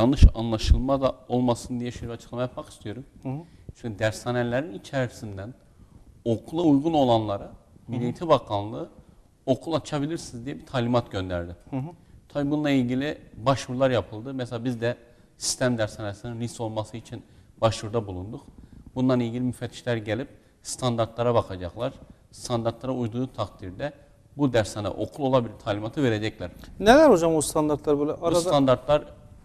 yanlış anlaşılma da olmasın diye şöyle açıklama yapmak istiyorum. Şimdi dershanelerin içerisinden okula uygun olanlara Milli Eğitim Bakanlığı okul açabilirsiniz diye bir talimat gönderdi. Tabii bununla ilgili başvurular yapıldı. Mesela biz de sistem dershanesinin lise olması için başvuruda bulunduk. Bundan ilgili müfettişler gelip standartlara bakacaklar. Standartlara uyduğu takdirde bu dershane okul olabilir talimatı verecekler. Neler hocam o standartlar böyle Bu arada? standartlar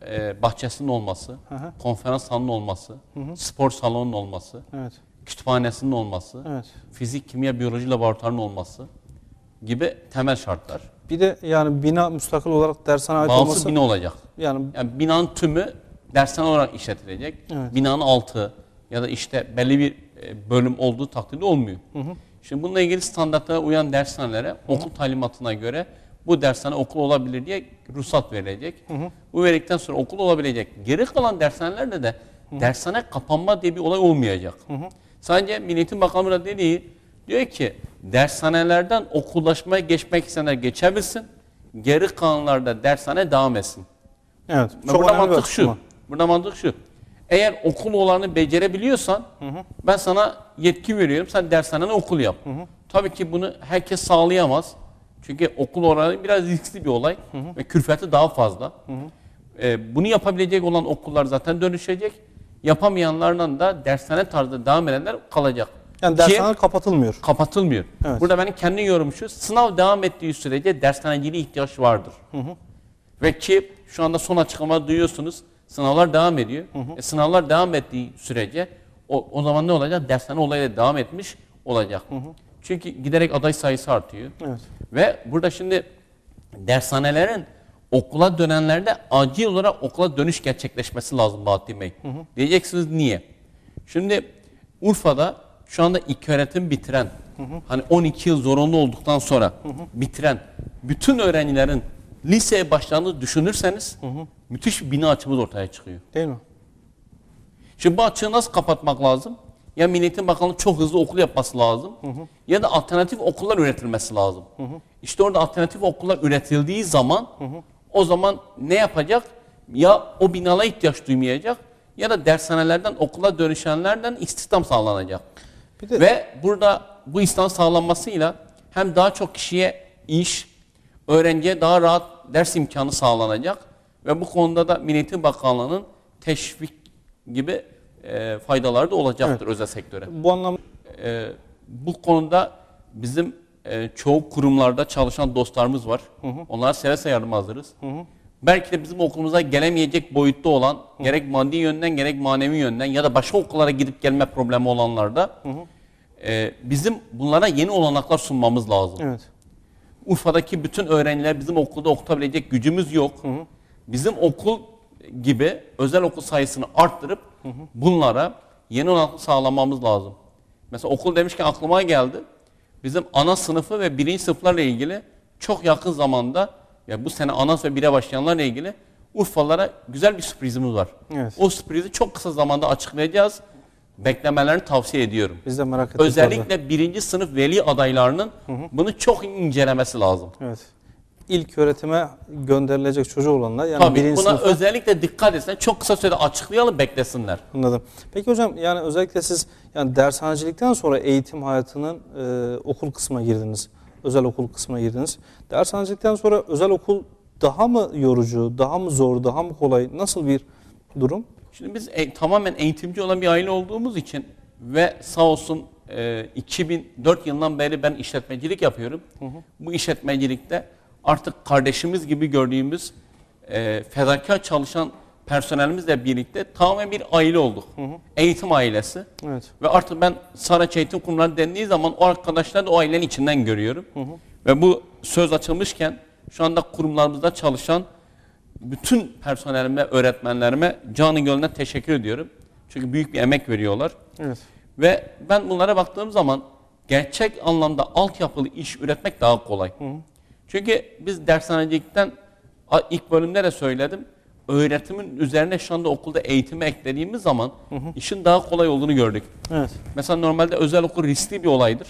e, bahçesinin olması, hı. konferans salonunun olması, spor salonunun olması, Evet. kütüphanesinin olması, Evet. fizik, kimya, biyoloji laboratuvarının olması gibi temel şartlar. Bir de yani bina müstakil olarak dershane ait Bağımsız olması bina olacak. yani Yani binanın tümü dershane olarak işletilecek. Evet. Binanın altı ya da işte belli bir e, bölüm olduğu takdirde olmuyor. Şimdi bununla ilgili standartlara uyan dershanelere okul talimatına göre bu dershane okul olabilir diye ruhsat verilecek. Bu verdikten sonra okul olabilecek. Geri kalan dershanelerde de dershane kapanma diye bir olay olmayacak. Sadece Milli Eğitim Bakanlığı da dediği diyor ki dershanelerden okullaşmaya geçmek isteyenler geçebilsin. Geri kalanlarda dershane devam etsin. evet. Çok Çok burada mantık şu. açıklama. Burada mantık şu. Eğer okul olanı becerebiliyorsan ben sana yetki veriyorum. Sen dershanene okul yap. Tabii ki bunu herkes sağlayamaz. Çünkü okul oranı biraz riskli bir olay ve külfeti daha fazla. Ee, bunu yapabilecek olan okullar zaten dönüşecek. Yapamayanlardan da dershane tarzı devam edenler kalacak. Yani Ki- dershane kapatılmıyor. kapatılmıyor. Evet. Burada benim kendi yorumum şu, sınav devam ettiği sürece dershaneciliğe ihtiyaç vardır. Ve ki şu anda son açıklama duyuyorsunuz, sınavlar devam ediyor. E, sınavlar devam ettiği sürece o, o zaman ne olacak? Dershane olayı da devam etmiş olacak. Çünkü giderek aday sayısı artıyor. Evet. Ve burada şimdi dershanelerin okula dönenlerde acil olarak okula dönüş gerçekleşmesi lazım Bahattin Bey. Diyeceksiniz niye? Şimdi Urfa'da şu anda ilk öğretim bitiren, hani 12 yıl zorunlu olduktan sonra bitiren bütün öğrencilerin liseye başladığını düşünürseniz müthiş bir bina açımız ortaya çıkıyor. Değil mi? Şimdi bu açığı nasıl kapatmak lazım? Ya Milli Eğitim Bakanlığı çok hızlı okul yapması lazım ya da alternatif okullar üretilmesi lazım. İşte orada alternatif okullar üretildiği zaman o zaman ne yapacak? Ya o binalara ihtiyaç duymayacak ya da dershanelerden okula dönüşenlerden istihdam sağlanacak. Bir de Ve burada bu istihdam sağlanmasıyla hem daha çok kişiye iş, öğrenciye daha rahat ders imkanı sağlanacak ve bu konuda da Milli Eğitim Bakanlığı'nın teşvik gibi e, faydaları da olacaktır özel sektöre. bu anlamda E, bu konuda bizim e, çoğu kurumlarda çalışan dostlarımız var. Onlara seve seve yardım hazırız. Belki de bizim okulumuza gelemeyecek boyutta olan gerek maddi yönden gerek manevi yönden ya da başka okullara gidip gelme problemi olanlarda e, bizim bunlara yeni olanaklar sunmamız lazım. evet. Urfa'daki bütün öğrenciler bizim okulda okutabilecek gücümüz yok. Bizim okul gibi özel okul sayısını arttırıp bunlara yeni olanaklar sağlamamız lazım. Mesela okul demişken aklıma geldi. Bizim ana sınıfı ve birinci sınıflarla ilgili çok yakın zamanda ya bu sene ana ve bire başlayanlarla ilgili Urfalılara güzel bir sürprizimiz var. Evet. O sürprizi çok kısa zamanda açıklayacağız. Beklemelerini tavsiye ediyorum. Biz de merak ettik. tabii. Özellikle birinci sınıf veli adaylarının bunu çok incelemesi lazım. Evet. İlk öğretime gönderilecek çocuğu olanlar yani Tabii birinci buna sınıfa özellikle dikkat etsinler. Çok kısa sürede açıklayalım beklesinler. Anladım. Peki hocam yani özellikle siz yani dershanecilikten sonra eğitim hayatının e, okul kısmına girdiniz. Özel okul kısmına girdiniz. Dershanecilikten sonra özel okul daha mı yorucu, daha mı zor, daha mı kolay? Nasıl bir durum? Şimdi biz e- tamamen eğitimci olan bir aile olduğumuz için ve sağ olsun e, 2004 yılından beri ben işletmecilik yapıyorum. Bu işletmecilikte artık kardeşimiz gibi gördüğümüz e, fedakar çalışan personelimizle birlikte tamamen bir aile olduk. Eğitim ailesi. Evet. Ve artık ben Saraç Eğitim Kurumları dendiği zaman o arkadaşları da o ailenin içinden görüyorum. Ve bu söz açılmışken şu anda kurumlarımızda çalışan bütün personelime, öğretmenlerime canı gönülden teşekkür ediyorum. Çünkü büyük bir emek veriyorlar. Evet. Ve ben bunlara baktığım zaman gerçek anlamda altyapılı iş üretmek daha kolay. Çünkü biz dershanecilikten ilk bölümde de söyledim. Öğretimin üzerine şu anda okulda eğitimi eklediğimiz zaman işin daha kolay olduğunu gördük. Evet. Mesela normalde özel okul riskli bir olaydır.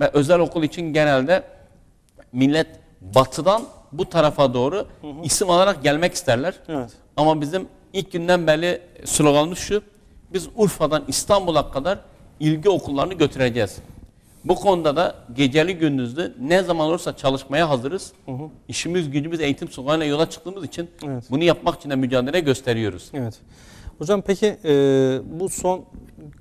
Ve özel okul için genelde millet batıdan bu tarafa doğru isim alarak gelmek isterler. Evet. Ama bizim ilk günden beri sloganımız şu. Biz Urfa'dan İstanbul'a kadar ilgi okullarını götüreceğiz. Bu konuda da geceli gündüzlü ne zaman olursa çalışmaya hazırız. İşimiz gücümüz eğitim sokağıyla yola çıktığımız için Evet. bunu yapmak için de mücadele gösteriyoruz. Evet. Hocam peki e, bu son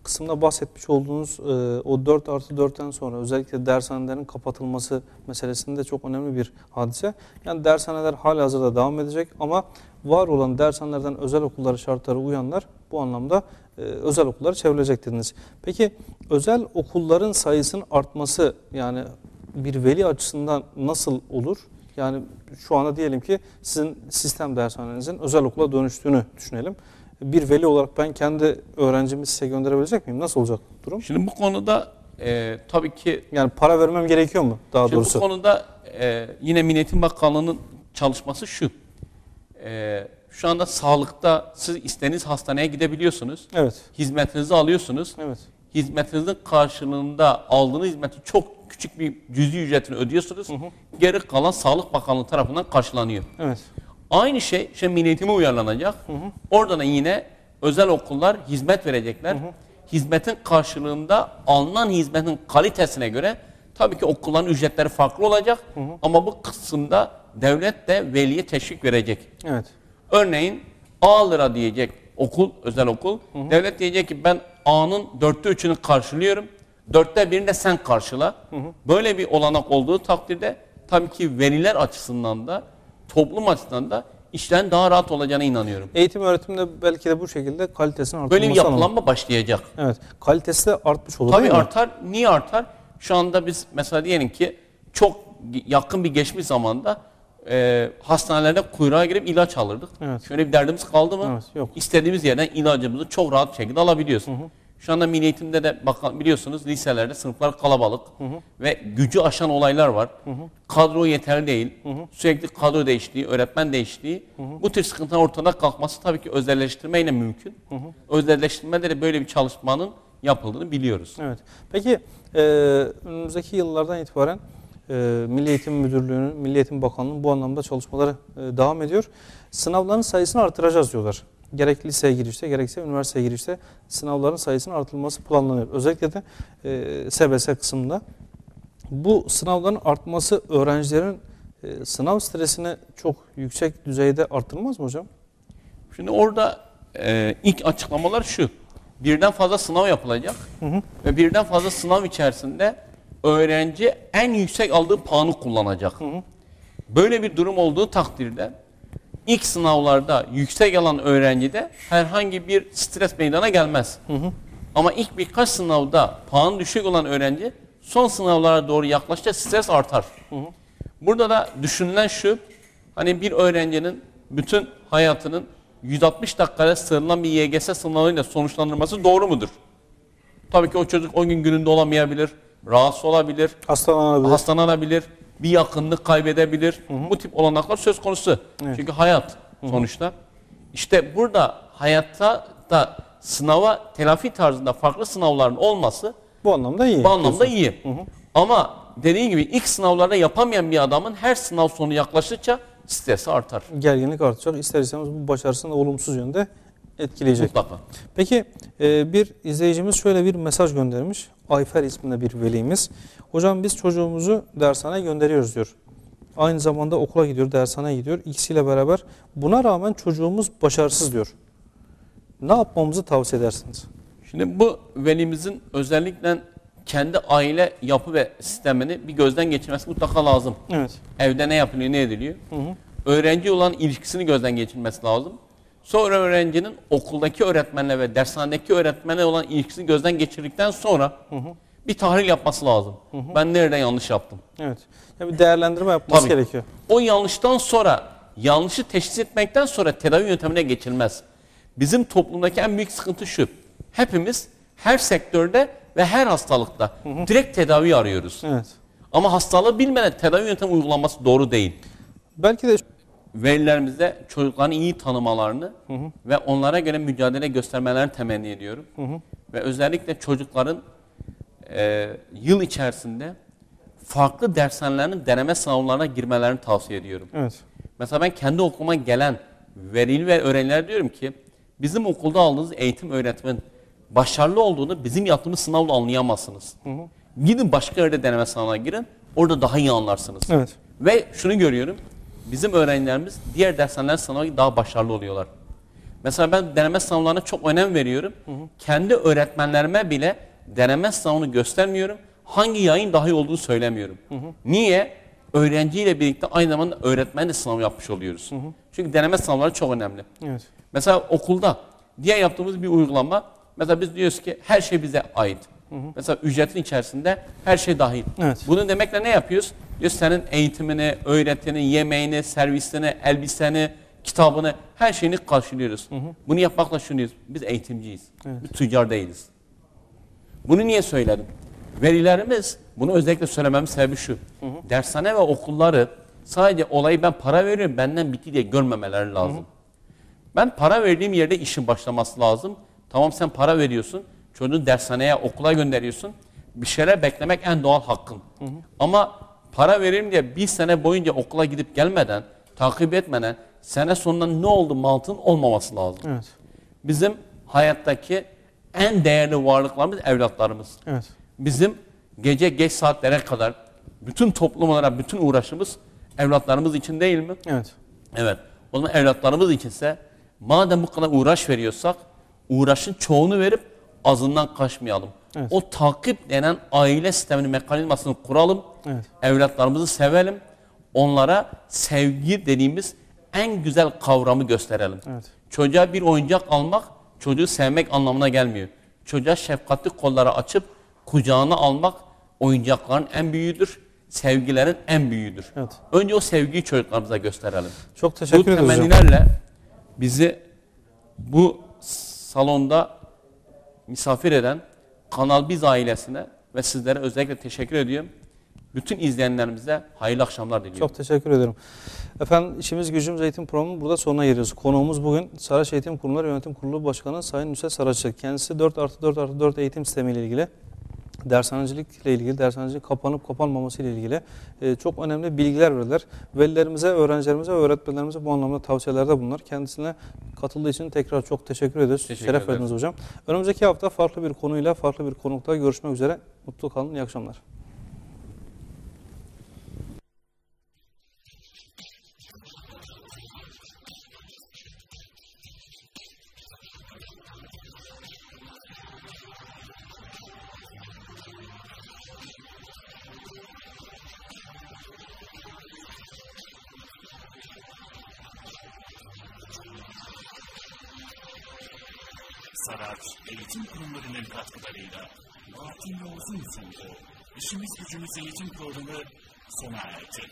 kısımda bahsetmiş olduğunuz e, o 4 artı 4'ten sonra özellikle dershanelerin kapatılması meselesinde çok önemli bir hadise. Yani dershaneler hala hazırda devam edecek ama var olan dershanelerden özel okulları şartları uyanlar bu anlamda e, özel okullara çevrilecek dediniz. Peki özel okulların sayısının artması yani bir veli açısından nasıl olur? Yani şu anda diyelim ki sizin sistem dershanenizin özel okula dönüştüğünü düşünelim. Bir veli olarak ben kendi öğrencimi size gönderebilecek miyim? Nasıl olacak durum? Şimdi bu konuda e, tabii ki Yani para vermem gerekiyor mu daha Şimdi doğrusu? bu konuda e, yine Milli Eğitim Bakanlığı'nın çalışması şu. E, şu anda sağlıkta siz istediğiniz hastaneye gidebiliyorsunuz. Evet. Hizmetinizi alıyorsunuz. Evet. Hizmetinizin karşılığında aldığınız hizmeti çok küçük bir cüzi ücretini ödüyorsunuz. Geri kalan Sağlık Bakanlığı tarafından karşılanıyor. Evet. Aynı şey şimdi Milli Eğitim'e uyarlanacak. Orada da yine özel okullar hizmet verecekler. Hizmetin karşılığında alınan hizmetin kalitesine göre tabii ki okulların ücretleri farklı olacak. Ama bu kısımda devlet de veliye teşvik verecek. Evet. Örneğin A lira diyecek okul, özel okul. Devlet diyecek ki ben A'nın dörtte üçünü karşılıyorum. Dörtte birini de sen karşıla. Böyle bir olanak olduğu takdirde tabii ki veriler açısından da toplum açısından da işlerin daha rahat olacağına inanıyorum. Eğitim öğretimde belki de bu şekilde kalitesinin artması Böyle bir yapılanma başlayacak. Evet. Kalitesi de artmış olur Tabii artar. Niye artar? Şu anda biz mesela diyelim ki çok yakın bir geçmiş zamanda e, hastanelerde kuyruğa girip ilaç alırdık. Evet. Şöyle bir derdimiz kaldı mı? Evet, yok. İstediğimiz yerden ilacımızı çok rahat bir şekilde alabiliyoruz. Şu anda Milli Eğitim'de de bakan, biliyorsunuz liselerde sınıflar kalabalık ve gücü aşan olaylar var. Kadro yeterli değil. Sürekli kadro değiştiği, öğretmen değiştiği. Bu tür sıkıntılar ortadan kalkması tabii ki özelleştirmeyle mümkün. Özelleştirmede de böyle bir çalışmanın yapıldığını biliyoruz. Evet. Peki e, önümüzdeki yıllardan itibaren e, Milli Eğitim Müdürlüğü'nün, Milli Eğitim Bakanlığı'nın bu anlamda çalışmaları e, devam ediyor. Sınavların sayısını artıracağız diyorlar. Gerek liseye girişte gerekse üniversiteye girişte sınavların sayısının artırılması planlanıyor. Özellikle de e, SBS kısmında. Bu sınavların artması öğrencilerin e, sınav stresini çok yüksek düzeyde arttırmaz mı hocam? Şimdi orada e, ilk açıklamalar şu. Birden fazla sınav yapılacak ve birden fazla sınav içerisinde öğrenci en yüksek aldığı puanı kullanacak. Böyle bir durum olduğu takdirde ilk sınavlarda yüksek alan öğrencide herhangi bir stres meydana gelmez. Ama ilk birkaç sınavda puan düşük olan öğrenci son sınavlara doğru yaklaşınca stres artar. Burada da düşünülen şu, hani bir öğrencinin bütün hayatının 160 dakikaya sığınılan bir YGS sınavıyla sonuçlandırması doğru mudur? Tabii ki o çocuk o gün gününde olamayabilir, rahatsız olabilir, Hastalanabilir. hastalanabilir, bir yakınlık kaybedebilir. Bu tip olanaklar söz konusu. Çünkü hayat sonuçta. İşte burada hayatta da sınava telafi tarzında farklı sınavların olması bu anlamda iyi. bu anlamda diyorsun. iyi. Ama dediğim gibi ilk sınavlarda yapamayan bir adamın her sınav sonu yaklaştıkça stresi artar. gerginlik artacak. İster istemez bu başarısını olumsuz yönde etkileyecek. Mutlaka. Peki e, bir izleyicimiz şöyle bir mesaj göndermiş. Ayfer isminde bir velimiz. Hocam biz çocuğumuzu dershaneye gönderiyoruz diyor. Aynı zamanda okula gidiyor, dershaneye gidiyor. İkisiyle beraber buna rağmen çocuğumuz başarısız diyor. Ne yapmamızı tavsiye edersiniz? Şimdi bu velimizin özellikle kendi aile yapı ve sistemini bir gözden geçirmesi mutlaka lazım. Evet. Evde ne yapılıyor, ne ediliyor? Öğrenci olan ilişkisini gözden geçirmesi lazım. Sonra öğrencinin okuldaki öğretmenle ve dershanedeki öğretmenle olan ilişkisini gözden geçirdikten sonra bir tahlil yapması lazım. Ben nerede yanlış yaptım? Evet. Yani bir değerlendirme yapması Tabii. gerekiyor. O yanlıştan sonra, yanlışı teşhis etmekten sonra tedavi yöntemine geçilmez. Bizim toplumdaki en büyük sıkıntı şu. Hepimiz her sektörde ve her hastalıkta direkt tedavi arıyoruz. Evet. Ama hastalığı bilmeden tedavi yöntemi uygulanması doğru değil. Belki de Velilerimizde çocukların iyi tanımalarını ve onlara göre mücadele göstermelerini temenni ediyorum. Ve özellikle çocukların e, yıl içerisinde farklı dershanelerin deneme sınavlarına girmelerini tavsiye ediyorum. evet. Mesela ben kendi okuluma gelen velili ve öğrencilere diyorum ki Bizim okulda aldığınız eğitim öğretmen başarılı olduğunu bizim yaptığımız sınavla anlayamazsınız. Gidin başka yerde deneme sınavına girin. Orada daha iyi anlarsınız. Evet. Ve şunu görüyorum. Bizim öğrencilerimiz diğer dershanelerin sınavı daha başarılı oluyorlar. Mesela ben deneme sınavlarına çok önem veriyorum. Kendi öğretmenlerime bile deneme sınavını göstermiyorum. Hangi yayın daha iyi olduğunu söylemiyorum. Niye? Öğrenciyle birlikte aynı zamanda öğretmen de sınav yapmış oluyoruz. Çünkü deneme sınavları çok önemli. Evet. Mesela okulda diğer yaptığımız bir uygulama. Mesela biz diyoruz ki her şey bize ait. Mesela ücretin içerisinde her şey dahil. Evet. Bunun demekle ne yapıyoruz? Diyoruz senin eğitimini, öğretini, yemeğini, servisini, elbiseni, kitabını, her şeyini karşılıyoruz. Bunu yapmakla şunu diyoruz. Biz eğitimciyiz. Biz tüccar değiliz. Bunu niye söyledim? Velilerimiz, bunu özellikle söylememin sebebi şu. Dershane ve okulları sadece olayı ben para veriyorum, benden bitti diye görmemeleri lazım. Ben para verdiğim yerde işin başlaması lazım. Tamam sen para veriyorsun. Çocuğunu dershaneye, okula gönderiyorsun. Bir şeyler beklemek en doğal hakkın. Ama para veririm diye bir sene boyunca okula gidip gelmeden, takip etmeden sene sonunda ne oldu mantığın olmaması lazım. Evet. Bizim hayattaki en değerli varlıklarımız evlatlarımız. Evet. Bizim gece geç saatlere kadar bütün toplum olarak bütün uğraşımız evlatlarımız için değil mi? Evet. Evet. O zaman evlatlarımız içinse madem bu kadar uğraş veriyorsak uğraşın çoğunu verip azından kaçmayalım. Evet. O takip denen aile sisteminin mekanizmasını kuralım. Evet. Evlatlarımızı sevelim. Onlara sevgi dediğimiz en güzel kavramı gösterelim. Evet. Çocuğa bir oyuncak almak çocuğu sevmek anlamına gelmiyor. Çocuğa şefkatli kolları açıp kucağına almak oyuncakların en büyüğüdür. Sevgilerin en büyüğüdür. Evet. Önce o sevgiyi çocuklarımıza gösterelim. Çok Bu teşekkür ederiz hocam. temennilerle bizi bu salonda misafir eden Kanal Biz ailesine ve sizlere özellikle teşekkür ediyorum. Bütün izleyenlerimize hayırlı akşamlar diliyorum. Çok teşekkür ederim. Efendim işimiz gücümüz eğitim programı burada sonuna geliyoruz. Konuğumuz bugün Saraç Eğitim Kurumları Yönetim Kurulu Başkanı Sayın Nusret Saraççı. Kendisi 4 artı 4 artı 4 eğitim sistemiyle ilgili dershanecilikle ilgili, dershanecilik kapanıp kapanmaması ile ilgili e, çok önemli bilgiler verirler. Velilerimize, öğrencilerimize öğretmenlerimize bu anlamda tavsiyelerde bunlar. Kendisine katıldığı için tekrar çok teşekkür ediyoruz. Teşekkür Şeref verdiniz hocam. Önümüzdeki hafta farklı bir konuyla, farklı bir konukla görüşmek üzere. Mutlu kalın, iyi akşamlar. Saraç Eğitim Kurumları'nın katkılarıyla Bahattin Yavuz'un sunduğu İşimiz Gücümüz Eğitim Programı sona erdi.